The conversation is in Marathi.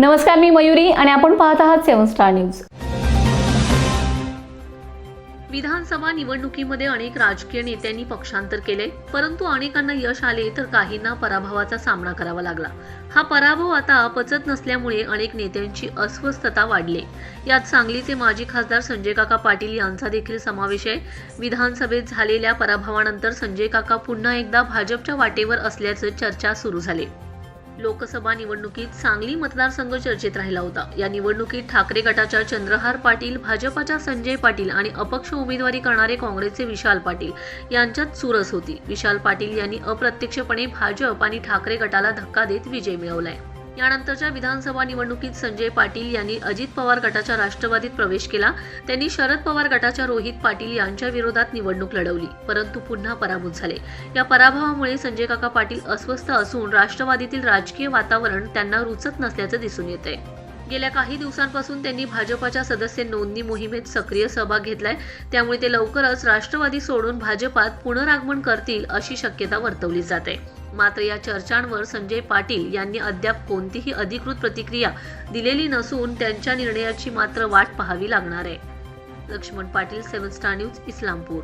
नमस्कार मी मयुरी आणि आपण पाहत आहात सेवन स्टार न्यूज. विधानसभा निवडणुकीमध्ये अनेक राजकीय नेत्यांनी पक्षांतर केले परंतु अनेकांना यश आले तर काहींना पराभवाचा सामना करावा लागला. हा पराभव आता पचत नसल्यामुळे अनेक नेत्यांची अस्वस्थता वाढली. यात सांगलीचे माजी खासदार संजय काका पाटील यांचा देखील समावेश आहे. विधानसभेत झालेल्या पराभवानंतर संजय काका पुन्हा एकदा भाजपच्या वाटेवर असल्याचं चर्चा सुरू झाली. लोकसभा निवडणुकीत सांगली मतदारसंघ चर्चेत राहिला होता. या निवडणुकीत ठाकरे गटाच्या चंद्रहार पाटील भाजपाच्या संजय पाटील आणि अपक्ष उमेदवारी करणारे काँग्रेसचे विशाल पाटील यांच्यात चुरस होती. विशाल पाटील यांनी अप्रत्यक्षपणे भाजप आणि ठाकरे गटाला धक्का देत विजय मिळवलाय. यानंतरच्या विधानसभा निवडणुकीत संजय पाटील यांनी अजित पवार गटाच्या राष्ट्रवादीत प्रवेश केला. त्यांनी शरद पवार गटाच्या रोहित पाटील यांच्या विरोधात निवडणूक लढवली परंतु पुन्हा पराभूत झाले. या पराभवामुळे संजय काका पाटील अस्वस्थ असून राष्ट्रवादीतील राजकीय वातावरण त्यांना रुचत नसल्याचं दिसून येत आहे गेल्या काही दिवसांपासून त्यांनी भाजपाच्या सदस्य नोंदणी मोहिमेत सक्रिय सहभाग घेतलाय. त्यामुळे ते लवकरच राष्ट्रवादी सोडून भाजपात पुनरागमन करतील अशी शक्यता वर्तवली जाते. मात्र या चर्चांवर संजय पाटील यांनी अद्याप कोणतीही अधिकृत प्रतिक्रिया दिलेली नसून त्यांच्या निर्णयाची मात्र वाट पाहावी लागणार आहे. Laxman Patil seven star news Islampur.